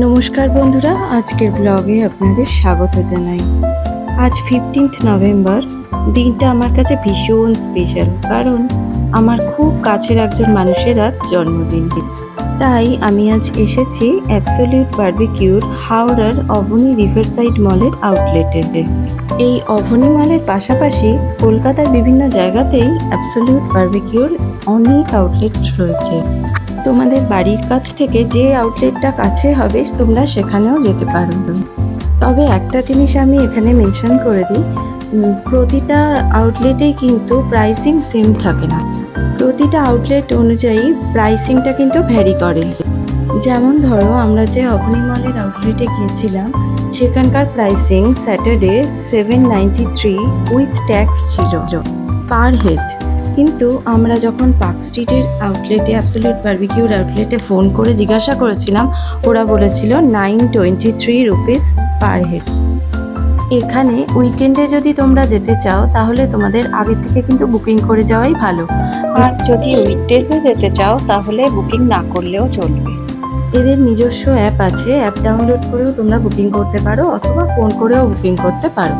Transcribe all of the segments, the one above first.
নমস্কার বন্ধুরা, আজকের ব্লগে আপনাদের স্বাগত জানাই। আজ ফিফটিন্থ নভেম্বর দিনটা আমার কাছে ভীষণ স্পেশাল কারণ আমার খুব কাছের একজন মানুষের আজ জন্মদিন। তাই আমি আজ এসেছি অ্যাবসলিউট বার্বিকিউর হাওড়ার অবনী রিভারসাইড মলের আউটলেটে এই অবনী মলের পাশাপাশি কলকাতার বিভিন্ন জায়গাতেই অ্যাবসলিউট বার্বিকিউর অনেক আউটলেট রয়েছে। তোমাদের বাড়ির কাছ থেকে যে আউটলেটটা কাছে হবে, তোমরা সেখানেও যেতে পারো। তবে একটা জিনিস আমি এখানে মেনশন করে দিই প্রতিটা আউটলেটেই কিন্তু প্রাইসিং সেম থাকে না। প্রতিটা আউটলেট অনুযায়ী প্রাইসিংটা কিন্তু ভ্যারি করে। যেমন ধরো, আমরা যে অবনী মলের আউটলেটে গিয়েছিলাম, সেখানকার pricing Saturday seven ninety three with tax ছিল। পার হেড কিন্তু আমরা যখন পার্ক স্ট্রিটের আউটলেটে অ্যাবসলিউট বার্বিকিউর আউটলেটে ফোন করে জিজ্ঞাসা করেছিলাম, ওরা বলেছিল nine twenty three rupees per head এখানে উইকেন্ডে যদি তোমরা যেতে চাও, তাহলে তোমাদের আগে থেকে কিন্তু বুকিং করে যাওয়াই ভালো। আর যদি উইকডেজে যেতে চাও, তাহলে বুকিং না করলেও চলবে। এদের নিজস্ব অ্যাপ আছে অ্যাপ ডাউনলোড করেও তোমরা বুকিং করতে পারো, অথবা ফোন করেও বুকিং করতে পারো।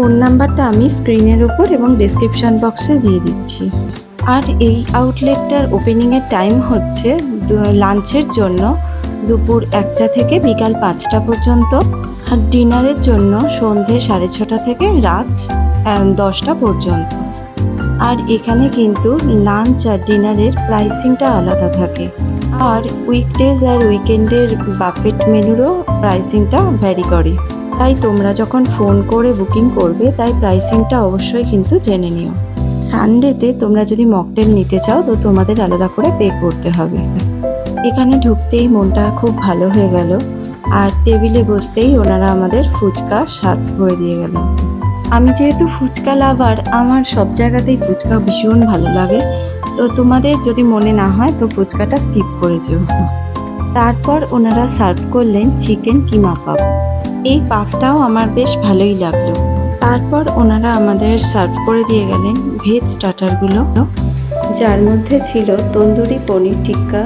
ফোন নাম্বারটা আমি স্ক্রিনের উপর এবং ডেসক্রিপশন বক্সে দিয়ে দিচ্ছি। আর এই আউটলেটটার ওপেনিংয়ের টাইম হচ্ছে লাঞ্চের জন্য দুপুর একটা থেকে বিকাল পাঁচটা পর্যন্ত আর ডিনারের জন্য সন্ধে সাড়ে ছটা থেকে রাত দশটা পর্যন্ত। আর এখানে কিন্তু লাঞ্চ আর ডিনারের প্রাইসিংটা আলাদা থাকে। আর উইকডেজ আর উইকেন্ডের বাফেট মেনুরও প্রাইসিংটা ভ্যারি করে। তাই তোমরা যখন ফোন করে বুকিং করবে, তাই প্রাইসিংটা অবশ্যই কিন্তু জেনে নিও। সানডেতে তোমরা যদি মকটেল নিতে চাও, তো তোমাদের আলাদা করে পে করতে হবে। এখানে ঢুকতেই মনটা খুব ভালো হয়ে গেল, আর টেবিলে বসতেই ওনারা আমাদের ফুচকা সার্ভ করে দিয়ে গেল। আমি যেহেতু ফুচকা লাভার, আমার সব জায়গাতেই ফুচকা ভীষণ ভালো লাগে। তো তোমাদের যদি মনে না হয়, তো ফুচকাটা স্কিপ করে যেও। তারপর ওনারা সার্ভ করলেন চিকেন কিমা পাপ। এই পাফটাও আমার বেশ ভালোই লাগল। তারপর ওনারা আমাদের সার্ভ করে দিয়ে গেলেন ভেজ স্টার্টারগুলো যার মধ্যে ছিল tandoori paneer tikka,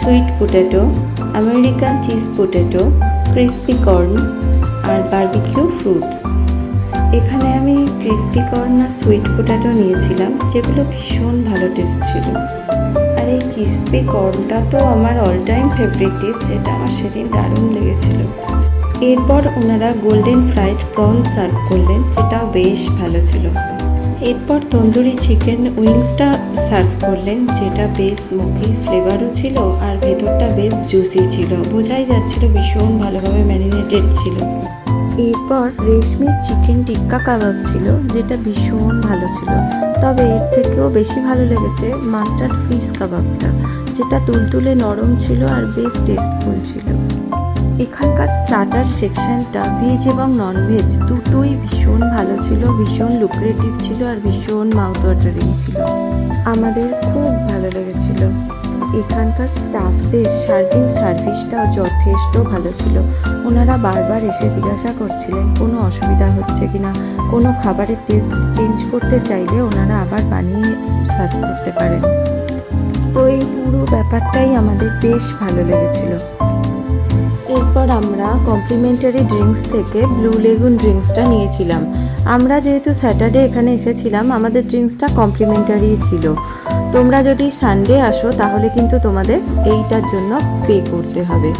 sweet potato, American cheese potato, crispy corn আর বার্বিকিউ ফ্রুটস। এখানে আমি ক্রিসপি কর্ন আর সুইট পোটাটো নিয়েছিলাম, যেগুলো ভীষণ ভালো টেস্ট ছিল। আর এই ক্রিসপি কর্নটা তো আমার অল টাইম ফেভারিট ডিশ যেটা আমার সেদিন দারুণ লেগেছিল। এরপর ওনারা গোল্ডেন ফ্রাইড প্রন সার্ভ করলেন যেটাও বেশ ভালো ছিল। এরপর তন্দুরি চিকেন উইংসটা সার্ভ করলেন, যেটা বেশ স্মোকি ফ্লেভারও ছিল আর ভেতরটা বেশ জুসি ছিল। বোঝাই যাচ্ছিল ভীষণ ভালোভাবে ম্যারিনেটেড ছিল। এরপর রেশমির চিকেন টিক্কা কাবাব ছিল, যেটা ভীষণ ভালো ছিল। তবে এর থেকেও বেশি ভালো লেগেছে মাস্টার্ড ফিশ কাবাবটা, যেটা তুলতুলে নরম ছিল আর বেশ টেস্টফুল ছিল। এখানকার স্টার্টার সেকশনটা ভেজ এবং নন ভেজ দুটোই ভীষণ ভালো ছিল, ভীষণ লুক্রেটিভ ছিল আর ভীষণ মাউথ ওয়াটারিং ছিল। আমাদের খুব ভালো লেগেছিল। এখানকার স্টাফদের সার্ভিং সার্ভিসটাও যথেষ্ট ভালো ছিল। ওনারা বারবার এসে জিজ্ঞাসা করছিলেন, কোনো অসুবিধা হচ্ছে কি না কোনো খাবারের টেস্ট চেঞ্জ করতে চাইলে ওনারা আবার বানিয়ে সার্ভ করতে পারেন। তো এই পুরো ব্যাপারটাই আমাদের বেশ ভালো লেগেছিল। এরপর আমরা কমপ্লিমেন্টারি ড্রিঙ্কস থেকে ব্লু লেগুন ড্রিঙ্কসটা নিয়েছিলাম। আমরা যেহেতু স্যাটারডে এখানে এসেছিলাম, আমাদের ড্রিঙ্কসটা কমপ্লিমেন্টারি ছিল। তোমরা যদি সানডে আসো, তাহলে কিন্তু তোমাদের এইটার জন্য পে করতে হবে।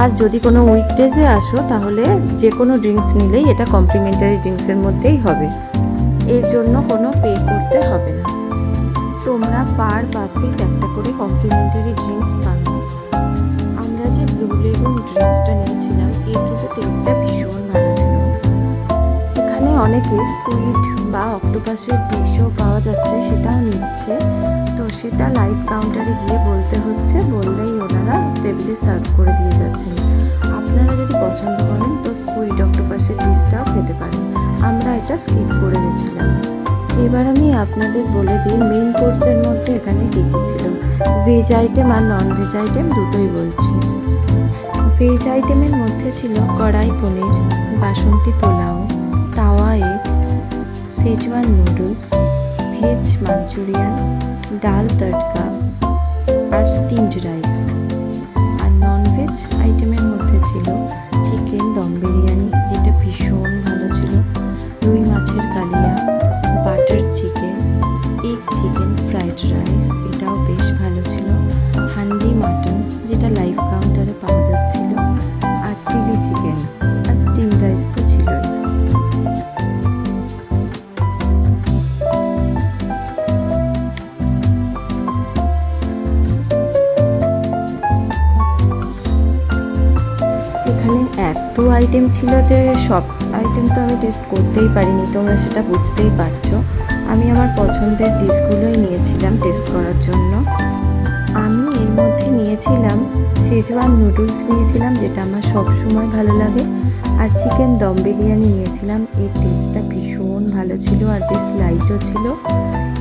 আর যদি কোনো উইকডেজে আসো, তাহলে যে কোনো ড্রিঙ্কস নিলেই এটা কমপ্লিমেন্টারি ড্রিঙ্কসের মধ্যেই হবে। এর জন্য কোনো পে করতে হবে না। তোমরা পার বাফিট একটা করে কমপ্লিমেন্টারি ড্রিঙ্কস পাবে। যে ড্রিঙ্কসটা নিয়েছিলাম। এর কিন্তু টেস্টটা ভীষণ ভালো ছিল। এখানে অনেকে স্কুইড বা অক্টোপাসের ডিশও পাওয়া যাচ্ছে, সেটাও নিচ্ছে। তো সেটা লাইভ কাউন্টারে গিয়ে বলতে হচ্ছে, বললেই ওনারা টেবিলে সার্ভ করে দিয়ে যাচ্ছেন। আপনারা যদি পছন্দ করেন, তো স্কুইড অক্টোপাসের ডিশটাও খেতে পারেন। আমরা এটা স্কিপ করে গেছিলাম। এবার আমি আপনাদের বলে দিই মেন কোর্সের মধ্যে এখানে কী কী ছিল? ভেজ আইটেম আর নন ভেজ আইটেম দুটোই বলছি। ভেজ আইটেমের মধ্যে ছিল কড়াই paneer, Basanti pulao, tawa egg Schezwan noodles veg Manchurian dal tadka আর স্টিমড রাইস আর ননভেজ আইটেমের মধ্যে ছিল চিকেন দম বিরিয়ানি যেটা ভীষণ আইটেম ছিল যে সব আইটেম তো আমি টেস্ট করতেই পারিনি, তোমরা সেটা বুঝতেই পারছ। আমি আমার পছন্দের ডিশগুলোই নিয়েছিলাম টেস্ট করার জন্য। আমি এর মধ্যে নিয়েছিলাম শেজওয়ান নুডলস নিয়েছিলাম, যেটা আমার সব সময় ভালো লাগে। আর চিকেন দম বিরিয়ানি নিয়েছিলাম, এর টেস্টটা ভীষণ ভালো ছিল আর বেশ লাইটও ছিল।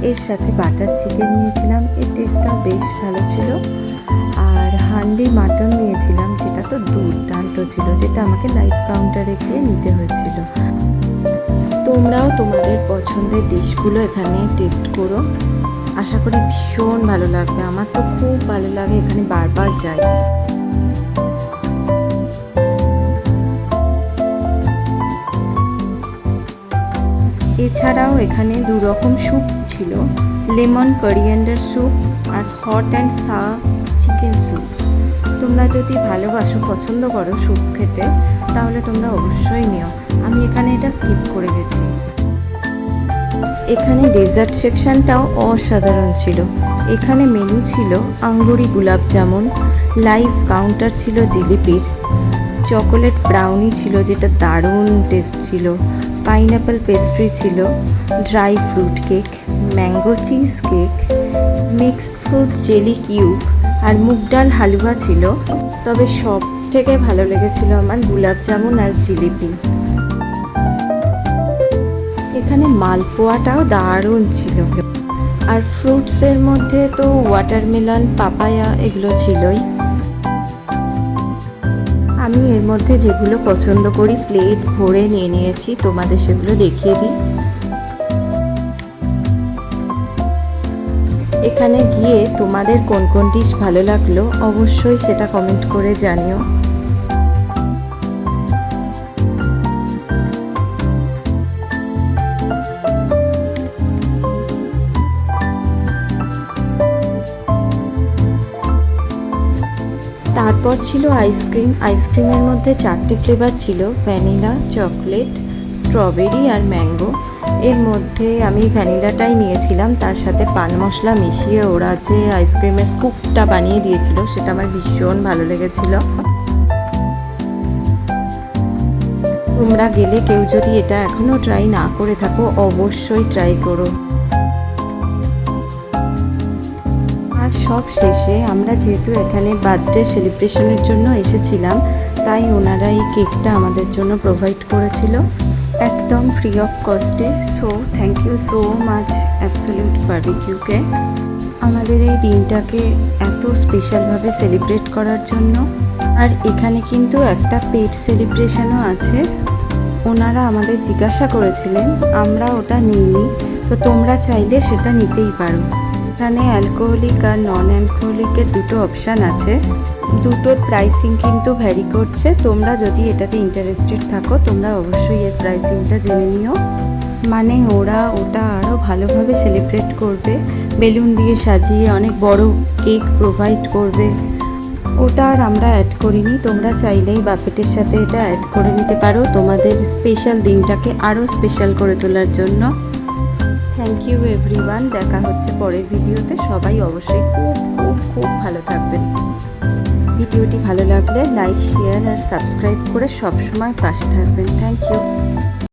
এর সাথে বাটার চিকেন নিয়েছিলাম, এর টেস্টটাও বেশ ভালো ছিল। হান্ডি মাটন নিয়েছিলাম, যেটা তো দুর্দান্ত ছিল, যেটা আমাকে লাইভ কাউন্টারে গিয়ে নিতে হয়েছিল। তোমরাও তোমাদের পছন্দের ডিশগুলো এখানে টেস্ট করো। আশা করি ভীষণ ভালো লাগবে, আমার তো খুব ভালো লাগে এখানে বারবার যাই। এছাড়াও এখানে দু রকম স্যুপ ছিল lemon coriander soup R hot and sour chicken soup তোমরা যদি ভালোবাসো, পছন্দ করো স্যুপ খেতে, তাহলে তোমরা অবশ্যই নিও। আমি এখানে এটা স্কিপ করে গেছি। এখানে ডেজার্ট সেকশনটাও অসাধারণ ছিল। এখানে মেনু ছিল আঙ্গুরি গুলাব জামুন লাইভ কাউন্টার ছিল জিলিপির চকোলেট ব্রাউনি ছিল যেটা দারুণ টেস্ট ছিল পাইনঅ্যাপেল পেস্ট্রি ছিল dry fruit cake mango cheese cake mixed fruit jelly cube আর মুগ ডাল হালুয়া ছিল, তবে সব থেকে ভালো লেগেছিল আমার গুলাব জামুন আর জিলিপি। এখানে মালপোয়াটাও দারুণ ছিল। আর ফ্রুটসের মধ্যে তো ওয়াটারমেলন পাপায়া এগুলো ছিলই। আমি এর মধ্যে যেগুলো পছন্দ করি প্লেট ভরে নিয়ে নিয়েছি, তোমাদের সেগুলো দেখিয়ে দিই। এখানে গিয়ে তোমাদের কোন কোন ডিশ ভালো লাগল অবশ্যই সেটা কমেন্ট করে জানিও। তারপর ছিল আইসক্রিম আইসক্রিমের মধ্যে চারটে ফ্লেভার ছিল ভ্যানিলা চকলেট স্ট্রবেরি আর ম্যাঙ্গো এর মধ্যে আমি ভ্যানিলাটাই নিয়েছিলাম, তার সাথে পান মশলা মিশিয়ে ওরা যে আইসক্রিমের স্কুপটা বানিয়ে দিয়েছিল, সেটা আমার ভীষণ ভালো লেগেছিল। তোমরা গেলে কেউ যদি এটা এখনও ট্রাই না করে থাকো, অবশ্যই ট্রাই করো। আর সব শেষে আমরা যেহেতু এখানে বার্থডে সেলিব্রেশনের জন্য এসেছিলাম, তাই ওনারা এই কেকটা আমাদের জন্য প্রোভাইড করেছিল। একদম free of কস্টে so thank you so much Absolute বার্বিকিউকে আমাদের এই দিনটাকে এত স্পেশালভাবে সেলিব্রেট করার জন্য। আর এখানে কিন্তু একটা পেট সেলিব্রেশনও আছে। ওনারা আমাদের জিজ্ঞাসা করেছিলেন, আমরা ওটা নিইনি। তো তোমরা চাইলে সেটা নিতেই পারো। এখানে অ্যালকোহলিক আর নন অ্যালকোহলিকের দুটো অপশান আছে। দুটোর প্রাইসিং কিন্তু ভ্যারি করছে। তোমরা যদি এটাতে ইন্টারেস্টেড থাকো, তোমরা অবশ্যই এর প্রাইসিংটা জেনে নিও। মানে ওরা ওটা আরও ভালোভাবে সেলিব্রেট করবে। বেলুন দিয়ে সাজিয়ে অনেক বড় কেক প্রোভাইড করবে। ওটা আর আমরা অ্যাড করিনি। তোমরা চাইলেই বাফেটের সাথে এটা অ্যাড করে নিতে পারো। তোমাদের স্পেশাল দিনটাকে আরও স্পেশাল করে তোলার জন্য। থ্যাংক ইউ এভরিওয়ান দেখা হচ্ছে পরের ভিডিওতে সবাই অবশ্যই খুব খুব খুব ভালো থাকবেন। ভিডিওটি ভালো লাগলে লাইক শেয়ার আর সাবস্ক্রাইব করে সবসময় পাশে থাকবেন। Thank you.